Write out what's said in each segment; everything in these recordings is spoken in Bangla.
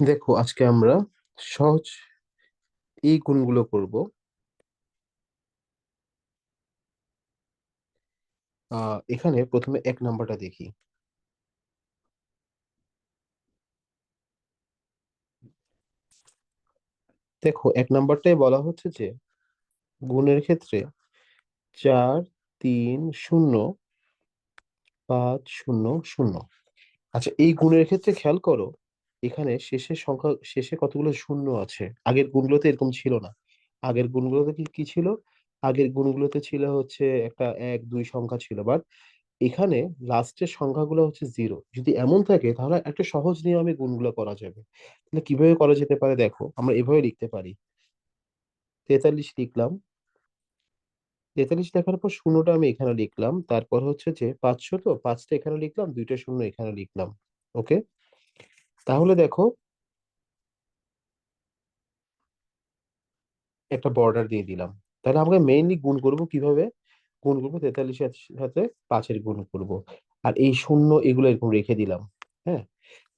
দেখো, আজকে আমরা সহজ এই গুণগুলো করব। এখানে প্রথমে এক নাম্বারটা দেখি। দেখো, এক নাম্বারটাই বলা হচ্ছে যে, গুণের ক্ষেত্রে চার, তিন, শূন্য, পাঁচ, শূন্য শূন্য। আচ্ছা এই গুণের ক্ষেত্রে খেয়াল করো এখানে শেষের সংখ্যা, শেষে কতগুলো শূন্য আছে? আগের গুণগুলোতে এরকম ছিল না। আগের গুণগুলোতে কি কি ছিল? আগের গুণগুলোতে ছিল হচ্ছে একটা এক, দুই সংখ্যা ছিল। বাট এখানে লাস্টের সংখ্যাগুলো হচ্ছে জিরো যদি এমন থাকে, তাহলে একটা সহজ নিয়মে গুণগুলো করা যাবে। তাহলে কীভাবে করা যেতে পারে দেখো, আমরা এভাবে লিখতে পারি। তেতাল্লিশ লিখলাম। তেতাল্লিশ লেখার পর শূন্যটা আমি এখানে লিখলাম। তারপর হচ্ছে যে পাঁচশো তো? পাঁচটা এখানে লিখলাম, দুইটা শূন্য এখানে লিখলাম। ওকে তাহলে দেখো একটা বর্ডার দিয়ে দিলাম। তাহলে আমাকে মেইনলি গুণ করব কীভাবে? গুণ করব তেতাল্লিশের সাথে পাঁচের গুণ করব। আর এই শূন্য এগুলো এরকম রেখে দিলাম হ্যাঁ?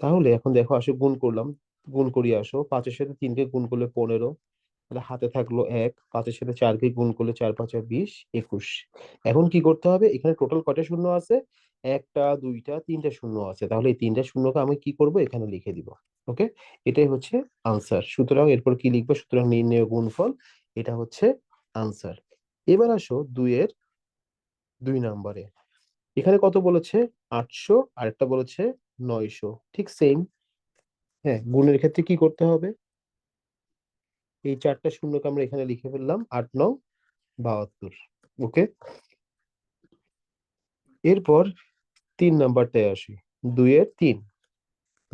তাহলে এখন দেখো আসো গুণ করলাম, গুণ করিয়ে আসো, পাঁচের সাথে তিনকে গুণ করলে পনেরো, তাহলে হাতে থাকল এক, পাঁচের সাথে চারকে গুণ করলে চার, পাঁচা বিশ, একুশ। এখন কি করতে হবে? এখানে টোটাল কয়টা শূন্য আছে? একটা, দুইটা, তিনটা শূন্য আছে। তাহলে এই তিনটা শূন্যকে আমি কি করব? এখানে লিখে দিব। ওকে? এটাই হচ্ছে আনসার। সুতরাং এরপর কি লিখব? সুতরাং নির্ণয় গুণফল, এটা হচ্ছে আনসার। এবার আসো দুইয়ের দুই নম্বরে। এখানে কত বলেছে? আটশো আর একটা বলেছে নয়শো। ঠিক সেম হ্যাঁ গুণের ক্ষেত্রে কি করতে হবে? এই চারটা শূন্যকে আমরা এখানে লিখে ফেললাম আট নং বাহাত্তর। ওকে? এরপর তিন নাম্বারটায় আসি। দুইয়ের তিন।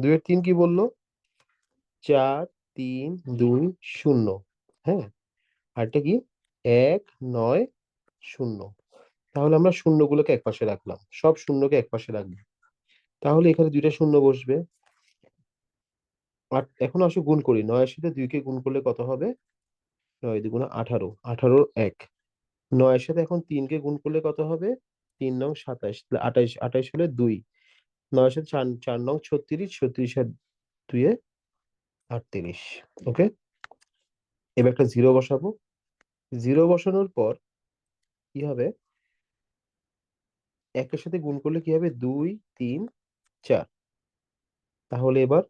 দুইয়ের তিন কি বলল? চার, তিন, দুই, শূন্য। হ্যাঁ? আরটা কি? এক, নয়, শূন্য। তাহলে আমরা শূন্যগুলোকে এক পাশে রাখলাম। সব শূন্যকে এক পাশে রাখব। তাহলে এখানে দুইটা শূন্য বসবে। আর এখন আসো গুণ করি। নয়ের সাথে দুইকে গুণ করলে কত হবে? নয় দুগুণে আঠারো। আঠারোর এক। নয়ের সাথে এখন তিনকে গুণ করলে কত হবে? তিন নং সাতাইশ তাহলে আঠাইশ আঠাইশ হলে দুই নয়ের সাথে চার চার নং ছত্রিশ ছত্রিশ আর দুইয়ে আটত্রিশ, ওকে? এবার একটা জিরো বসাবো। জিরো বসানোর পর কি হবে? একের সাথে গুণ করলে কি হবে? দুই, তিন, চার। তাহলে এবার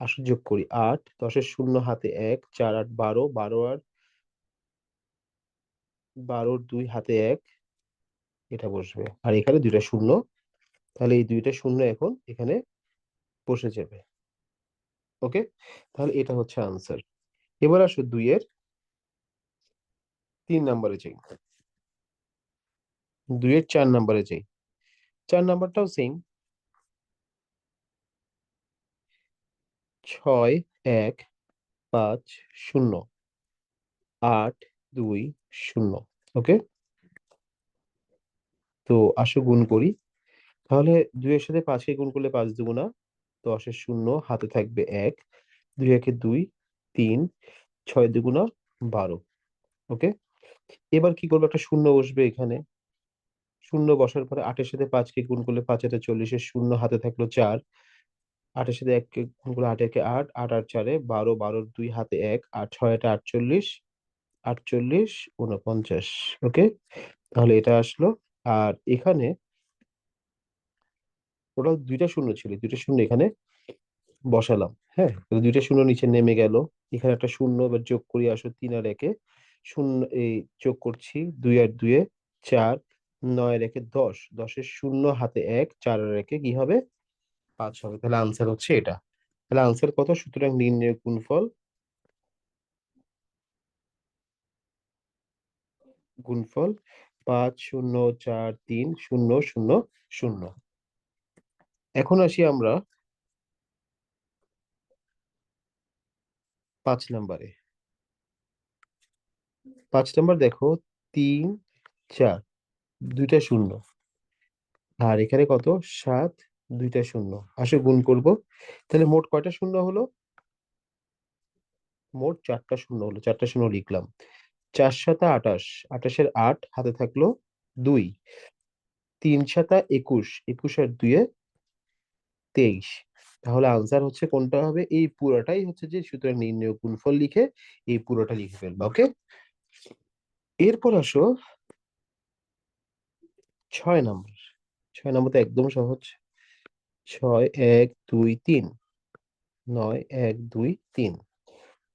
আসো যোগ করি, আট, দশের শূন্য হাতে এক, চার আট বারো বারো আট বারোর দুই হাতে এক এটা বসবে। আর এখানে দুইটা শূন্য। তাহলে এই দুইটা শূন্য এখন এখানে বসে যাবে। ওকে? তাহলে এটা হচ্ছে আনসার। এবার আসো দুইয়ের তিন নম্বরে যাই। দুইয়ের চার নম্বরে যাই। চার নাম্বারটাও সেম ছয়, এক, পাঁচ, শূন্য। আট, দুই, শূন্য। ওকে? তো আসো গুণ করি। তাহলে দুইয়ের সাথে পাঁচকে গুণ করলে পাঁচ দুগুণা দশের শূন্য, হাতে থাকবে এক। দুই একে দুই, তিন, ছয় দুগুণা, বারো। ওকে? এবার কি করব? একটা শূন্য বসবে এখানে। শূন্য বসার পরে আটের সাথে পাঁচকে গুণ করলে পাঁচ হাতে চল্লিশের শূন্য, হাতে থাকল চার। আটের সাথে এককে গুণ করলে আট, একে আট আট আট চারে বারো, বারোর দুই, হাতে এক, আট, ছয়, আটে আটচল্লিশ আটচল্লিশ উনপঞ্চাশ ওকে? তাহলে এটা আসলো। আর এখানে টোটাল দুইটা শূন্য ছিল, দুইটা শূন্য এখানে বসালাম হ্যাঁ? দুইটা শূন্য নিচে নেমে গেল, এখানে একটা শূন্য এবার যোগ করি আসো তিন আর একে, শূন্য এই যোগ করছি দুই আর দুয়ে চার, নয় আর একে দশ, দশের শূন্য হাতে এক, চার আর একে কি হবে? পাঁচ হবে, তাহলে আনসার হচ্ছে এটা। তাহলে আনসার কত? সুতরাং নির্ণয় গুণফল গুণফল পাঁচ, শূন্য, চার, তিন, শূন্য শূন্য শূন্য। এখন আসি আমরা পাঁচ নাম্বারে। পাঁচ নাম্বার দেখো, তিন, চার, দুইটা শূন্য। আর এখানে কত? সাত, দুইটা শূন্য। আসো, গুণ করব। তাহলে মোট কয়টা শূন্য হলো? মোট চারটা শূন্য হলো। চারটা শূন্য লিখলাম। চার সাতা আটাশ, আটাশের আট হাতে থাকল দুই। তিন সাতা একুশ একুশ আর দুয়ে তেইশ। তাহলে আনসার হচ্ছে কোনটা হবে? এই পুরোটাই হচ্ছে যে সুতরাং নির্ণয় গুণফল লিখে এই পুরোটা লিখে ফেলবা, ওকে? এরপর আসো ছয় নম্বর। ছয় নম্বর তো একদম সহজ। ছয় এক দুই তিন। নয় এক দুই তিন।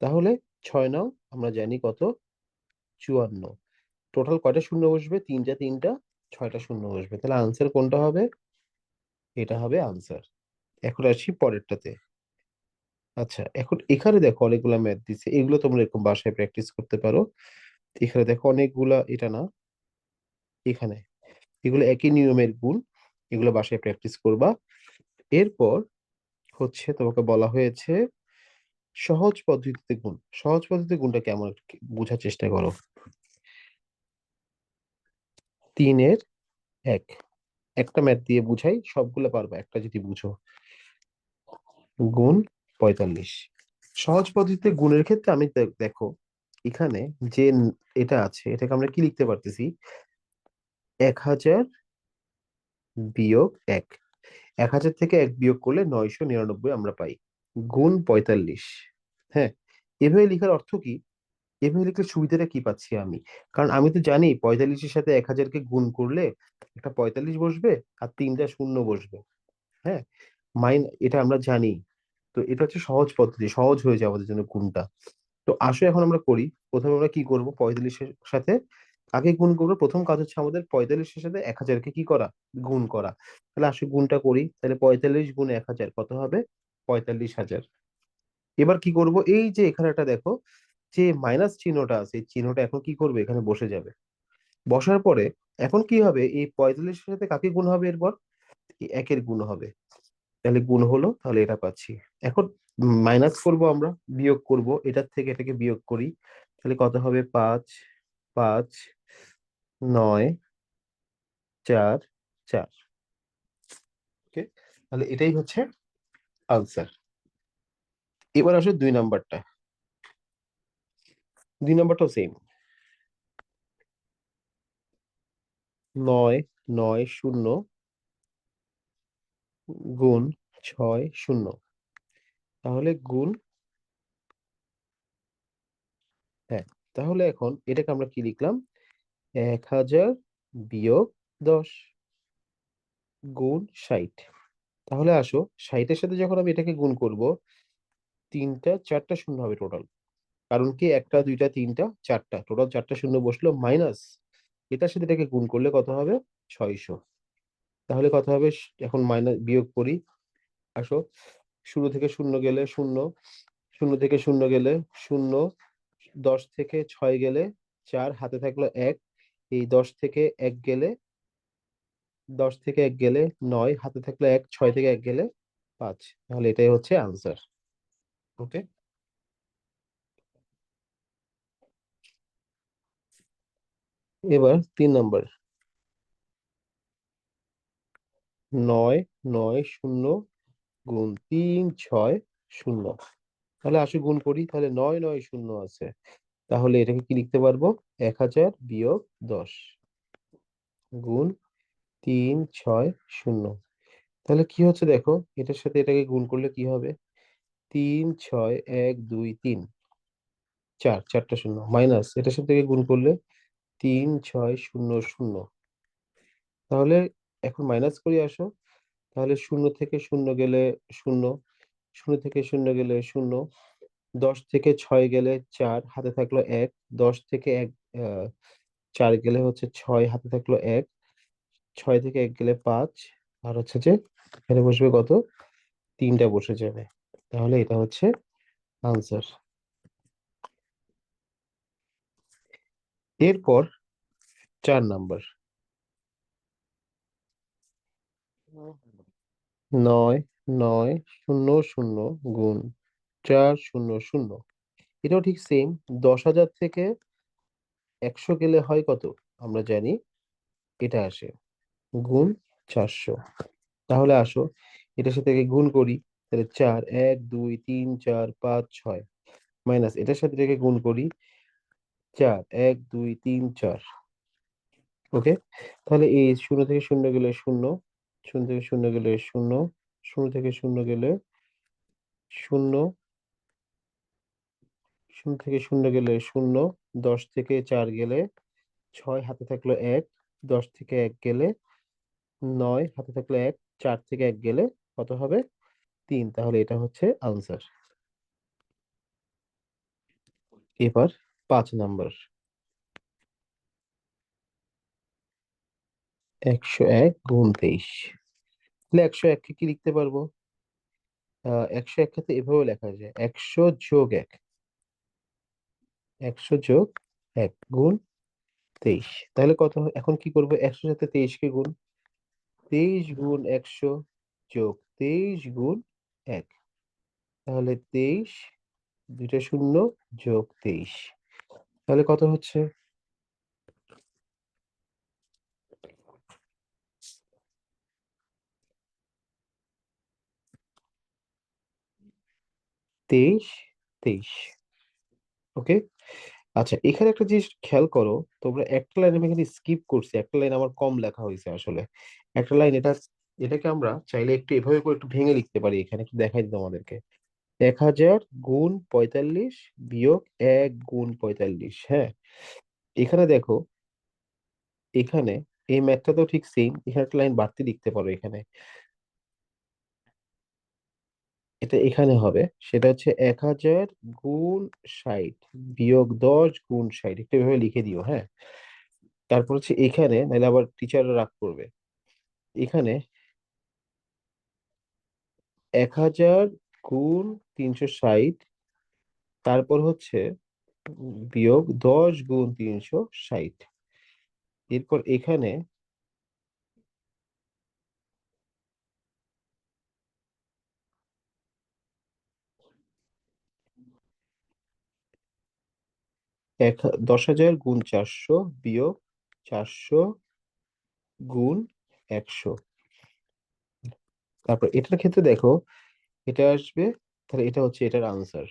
তাহলে ছয় নাও আমরা জানি কত? চুয়ান্ন। টোটাল কয়টা শূন্য বসবে? তিনটা তিনটা, ছয়টা শূন্য বসবে। তাহলে আনসার কোনটা হবে? এটা হবে আনসার এখন আসি পরেরটাতে। আচ্ছা এখন এখানে দেখো অনেকগুলা ম্যাথ দিচ্ছে এগুলো তোমরা এরকম বাসায় প্র্যাকটিস করতে পারো। এখানে দেখো অনেকগুলা, এটা না? এখানে। এগুলো একই নিয়মের গুণ। এগুলো বাসায় প্র্যাকটিস করবা। এরপর হচ্ছে তোমাকে বলা হয়েছে সহজ পদ্ধতিতে গুণ, সহজ পদ্ধতিতে গুণটা কেমন বোঝার চেষ্টা করো। তিনের এক, একটা ম্যাথ দিয়ে বুঝাই, সবগুলো পারবা, একটা যদি বুঝো। গুণ পঁয়তাল্লিশ। সহজ পদ্ধতিতে গুণের ক্ষেত্রে আমি দেখো, এখানে যে এটা আছে, এটাকে আমরা কি লিখতে পারতেছি? এক হাজার বিয়োগ এক। এক হাজার থেকে এক বিয়োগ করলে নয়শো নিরানব্বই আমরা পাই। গুণ পঁয়তাল্লিশ। হ্যাঁ এভাবে লেখার অর্থ কি? এভাবে লিখলে সুবিধাটা কি পাচ্ছি আমি? কারণ আমি তো জানি পঁয়তাল্লিশের সাথে এক হাজারকে গুণ করলে একটা পঁয়তাল্লিশ বসবে আর তিনটা শূন্য বসবে। হ্যাঁ মাইন এটা আমরা জানি। তো এটা হচ্ছে সহজ পদ্ধতি, সহজ হয়ে যায় আমাদের জন্য গুণটা। তো আসো এখন আমরা করি। প্রথমে আমরা কি করব? পঁয়তাল্লিশের সাথে আগে গুণ করব? প্রথম কাজ হচ্ছে আমাদের পঁয়তাল্লিশের সাথে এক হাজারকে কি করা? গুণ করা। তাহলে আসো গুণটা করি। তাহলে পঁয়তাল্লিশ গুণ এক হাজার কত হবে? পঁয়তাল্লিশ হাজার। এবার কি করব? এই যে এখানে একটা দেখো, যে মাইনাস চিহ্নটা আছে, এই চিহ্নটা এখন কি করবে? এখানে বসে যাবে। বসার পরে এখন কি হবে? এই পঁয়তাল্লিশের সাথে কাকে গুণ হবে এরপর? একের গুণ হবে। তাহলে গুণ হলো, তাহলে এটা পাচ্ছি। এখন মাইনাস করব আমরা, বিয়োগ করব, এটার থেকে এটাকে বিয়োগ করি। তাহলে কত হবে? পাঁচ পাঁচ, নয়, চার চার। ওকে তাহলে এটাই হচ্ছে আনসার এবার আসো দুই নাম্বারটা। দুই নাম্বারটাও সেম নয় নয়, শূন্য, গুণ ছয়, শূন্য। তাহলে গুণ হ্যাঁ তাহলে এখন এটাকে আমরা কি লিখলাম? এক হাজার বিয়োগ দশ গুণ ষাট। তাহলে আসো ষাটের সাথে যখন আমি এটাকে গুণ করব, তিনটা, চারটা শূন্য হবে টোটাল কারণ কি? একটা, দুইটা, তিনটা, চারটা। টোটাল চারটা শূন্য বসল মাইনাস এটার সাথে এটাকে গুণ করলে কত হবে? ছয়শো। তাহলে কত হবে? এখন মাইনাস বিয়োগ করি। আসো শুরু থেকে শূন্য গেলে শূন্য শূন্য থেকে শূন্য গেলে শূন্য, দশ থেকে ছয় গেলে চার, হাতে থাকল এক। এই দশ থেকে এক গেলে দশ থেকে এক গেলে নয়, হাতে থাকলে এক, ছয় থেকে এক গেলে পাঁচ। তাহলে এটাই হচ্ছে আনসার ওকে এবার তিন নম্বর নয় নয়, শূন্য, গুণ তিন, ছয়, শূন্য। তাহলে আসো গুণ করি, তাহলে নয় নয়, শূন্য আছে। তাহলে এটাকে কি লিখতে পারব? এক হাজার বিয়োগ দশ গুণ তিন, ছয়, শূন্য। তাহলে কি হচ্ছে দেখো? এটার সাথে এটাকে গুণ করলে কি হবে? তিন, ছয়, এক, দুই, তিন। চার, চারটা শূন্য। মাইনাস, এটার সাথে গুণ করলে তিন, ছয়, শূন্য শূন্য। তাহলে এখন মাইনাস করি আসো। তাহলে শূন্য থেকে শূন্য গেলে শূন্য শূন্য থেকে শূন্য গেলে শূন্য, দশ থেকে ছয় গেলে চার, হাতে থাকল এক, দশ থেকে এক চার গেলে হচ্ছে ছয়, হাতে থাকল এক ছয় থেকে এক গেলে পাঁচ। আর হচ্ছে যে এখানে বসবে কত? তিনটা বসে যাবে। তাহলে এটা হচ্ছে আনসার এরপর চার নাম্বার নয় নয়, শূন্য শূন্য, গুণ চার, শূন্য শূন্য। এটাও ঠিক সেম দশ হাজার থেকে একশো গেলে হয় কত? আমরা জানি এটা আসে। গুণ চারশো। তাহলে আসো, এটার সাথে গুণ করি, তাহলে চার, এক, দুই, তিন, চার, পাঁচ, ছয় মাইনাস, এটার সাথে এটাকে গুণ করি, চার, এক, দুই, তিন, চার। ওকে? তাহলে এই শূন্য থেকে শূন্য গেলে শূন্য শূন্য থেকে শূন্য গেলে শূন্য শূন্য থেকে শূন্য গেলে শূন্য শূন্য থেকে শূন্য গেলে শূন্য, দশ থেকে চার গেলে ছয়, হাতে থাকল এক, দশ থেকে এক গেলে নয়, হাতে থাকলে এক, চার থেকে এক গেলে কত হবে? তিন, তাহলে এটা হচ্ছে আনসার এবার পাঁচ নাম্বার একশো এক গুণ তেইশ। তাহলে একশো এককে কি লিখতে পারব? একশো এক ক্ষেত্রে এভাবে লেখা যায়, একশো যোগ এক। একশো যোগ এক গুণ তেইশ। তাহলে কত এখন কি করব? একশো সাথে তেইশকে গুণ। তেইশ গুণ একশো যোগ তেইশ গুণ এক। তাহলে তেইশ, দুইটা শূন্য যোগ তেইশ। তাহলে কত হচ্ছে? তেইশ তেইশ। ওকে? আচ্ছা এখানে একটা জিনিস খেয়াল করো, তোমরা একটা লাইন আমি এখানে স্কিপ করছি, একটা লাইন আমার কম লেখা হয়েছে আসলে। একটা লাইন এটা, এটাকে আমরা চাইলে একটু এভাবে করে একটু ভেঙে লিখতে পারি, এখানে একটু দেখাই দিই আমাদেরকে এক হাজার গুণ পঁয়তাল্লিশ বিয়োগ এক গুণ পঁয়তাল্লিশ হ্যাঁ? এখানে দেখো, এখানে এই ম্যাথটা তো ঠিক সেম এখানে একটা লাইন বাড়তি লিখতে পারো এখানে। এটা এখানে হবে। সেটা হচ্ছে এক হাজার গুণ ষাট বিয়োগ দশ গুণ ষাট। একটু এভাবে লিখে দিও হ্যাঁ? তারপর হচ্ছে এখানে, নাহলে আবার টিচাররা রাগ করবে। এখানে এক হাজার গুণ তিনশো ষাট, তারপর হচ্ছে বিয়োগ দশ গুণ তিনশো ষাট। এরপর এখানে এক দশ হাজার গুণ চারশো বিয়োগ চারশো গুণ একশো। তারপর এটার ক্ষেত্রে দেখো, এটা আসবে, তাহলে এটা হচ্ছে এটার আনসার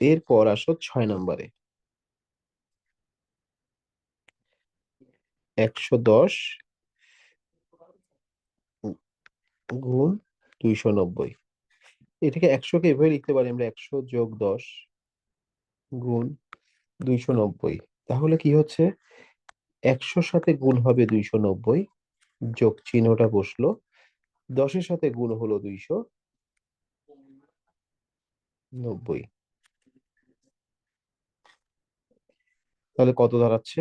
এরপর আসো ছয় নম্বরে। একশো দশ গুণ দুইশো নব্বই। এটাকে একশোকে এভাবে লিখতে পারি আমরা, একশো যোগ দশ গুণ দুইশো নব্বই। তাহলে কি হচ্ছে? একশোর সাথে গুণ হবে দুইশো নব্বই, যোগ চিহ্নটা বসল। দশের সাথে গুণ হলো দুইশো নব্বই। তাহলে কত দাঁড়াচ্ছে?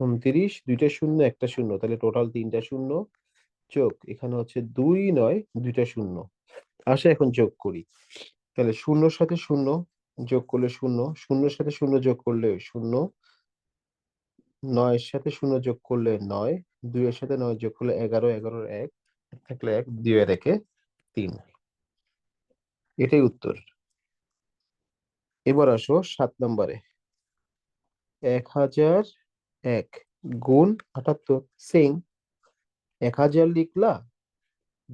উনত্রিশ, দুইটা শূন্য, একটা শূন্য। তাহলে টোটাল তিনটা শূন্য, যোগ। এখানে হচ্ছে দুই নয়, দুইটা শূন্য। আসে এখন যোগ করি। তাহলে শূন্যর সাথে শূন্য যোগ করলে শূন্য, শূন্যর সাথে শূন্য যোগ করলে শূন্য, নয়ের সাথে শূন্য যোগ করলে নয়, দুইয়ের সাথে নয় যোগ করলে এগারো, এগারোর এক এক থাকলে এক, দুইয়ের একে তিন। এটাই উত্তর। এবার আসো সাত নম্বরে। এক হাজার এক গুণ আটাত্তর সেম এক হাজার লিখলা,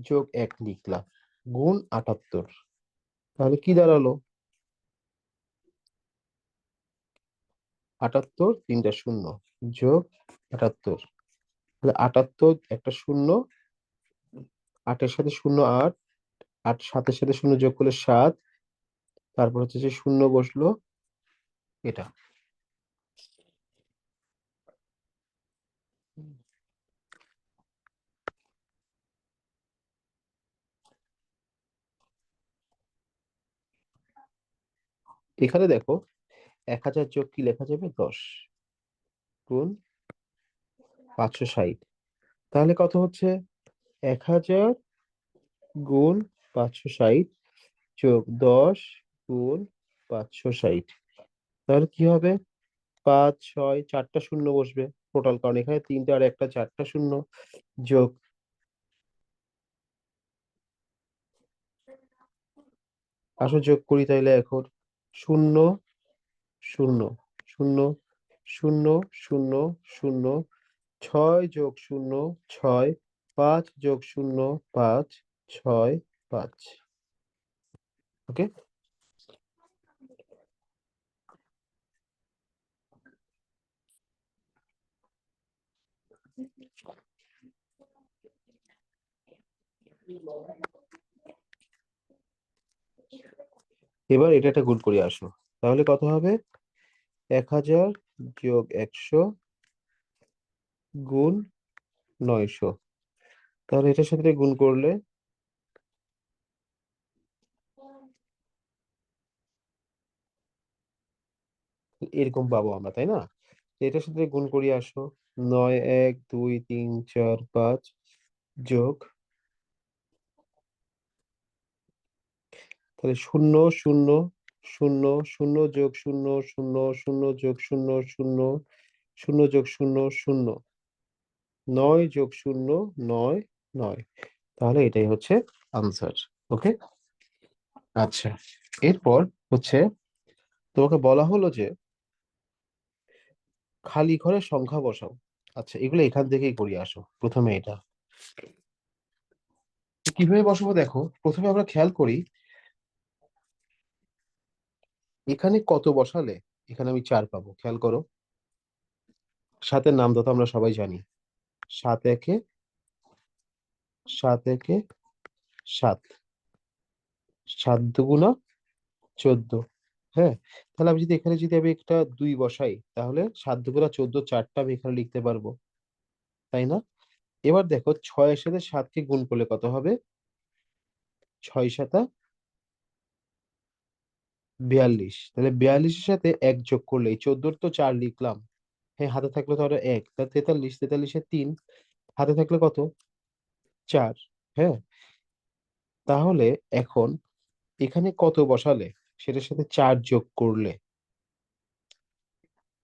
যোগ এক লিখলা, গুণ আটাত্তর। তাহলে কি দাঁড়াল? আটাত্তর, তিনটা শূন্য। যোগ আটাত্তর। তাহলে আটাত্তর একটা শূন্য, আটের সাথে শূন্য আট আট সাতের সাথে শূন্য যোগ করলে সাত, তারপর হচ্ছে যে শূন্য বসল এটা। এখানে দেখো এক হাজার যোগ কি লেখা যাবে? দশ। গুণ পাঁচশো ষাট। তাহলে কত হচ্ছে? এক হাজার গুণ পাঁচশো ষাট যোগ দশ গুণ পাঁচশো ষাট। তাহলে কি হবে? পাঁচ, ছয়, চারটা শূন্য বসবে টোটাল কারণ এখানে তিনটা আর একটা চারটা শূন্য যোগ আসো যোগ করি তাইলে এখন শূন্য শূন্য শূন্য শূন্য শূন্য শূন্য, ছয় যোগ শূন্য, ছয়, পাঁচ যোগ শূন্য, পাঁচ, ছয়, পাঁচ। ওকে এবার এটা একটা গুড করে আসো তাহলে কত হবে? এক হাজার যোগ একশো গুণ নয়শো। তাহলে এটার সাথে গুণ করলে এরকম পাবো আমরা, তাই না? এটার সাথে গুণ করি আসো। নয়, এক, দুই, তিন, চার, পাঁচ যোগ তাহলে শূন্য শূন্য শূন্য শূন্য যোগ শূন্য শূন্য শূন্য যোগ শূন্য শূন্য শূন্য যোগ শূন্য শূন্য। নয় যোগ শূন্য, নয় নয়। তাহলে এটাই হচ্ছে আনসার ওকে আচ্ছা এরপর হচ্ছে তোমাকে বলা হলো যে খালি ঘরে সংখ্যা বসাও। আচ্ছা এগুলো এখান থেকেই করি, আসো, প্রথমে এটা। কীভাবে বসাবো দেখো, প্রথমে আমরা খেয়াল করি এখানে কত বসালে? এখানে আমি চার পাবো, খেয়াল করো। সাতের নাম তো আমরা সবাই জানি। সাত একে সাত একে সাত। সাত দুগুণা চোদ্দ হ্যাঁ? তাহলে আমি যদি এখানে যদি আমি একটা দুই বসাই, তাহলে সাত দুগুণা চোদ্দ, চারটা আমি এখানে লিখতে পারব। তাই না? এবার দেখো ছয়ের সাথে সাতকে গুণ করলে কত হবে? ছয় সাতা বিয়াল্লিশ। তাহলে বিয়াল্লিশের সাথে এক যোগ করলে চোদ্দোর তো চার লিখলাম। হ্যাঁ হাতে থাকলে তো আরও এক, তা তেতাল্লিশ, তেতাল্লিশে তিন, হাতে থাকলে কত? চার হ্যাঁ? তাহলে এখন এখানে কত বসালে? সেটার সাথে চার যোগ করলে।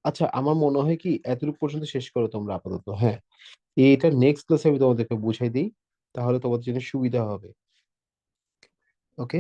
আচ্ছা আমার মনে হয় কি, এতটুকু পর্যন্ত শেষ করো তোমরা আপাতত হ্যাঁ? এটা নেক্সট ক্লাসে আমি তোমাদেরকে বুঝাই দিই, তাহলে তোমাদের জন্য সুবিধা হবে। ওকে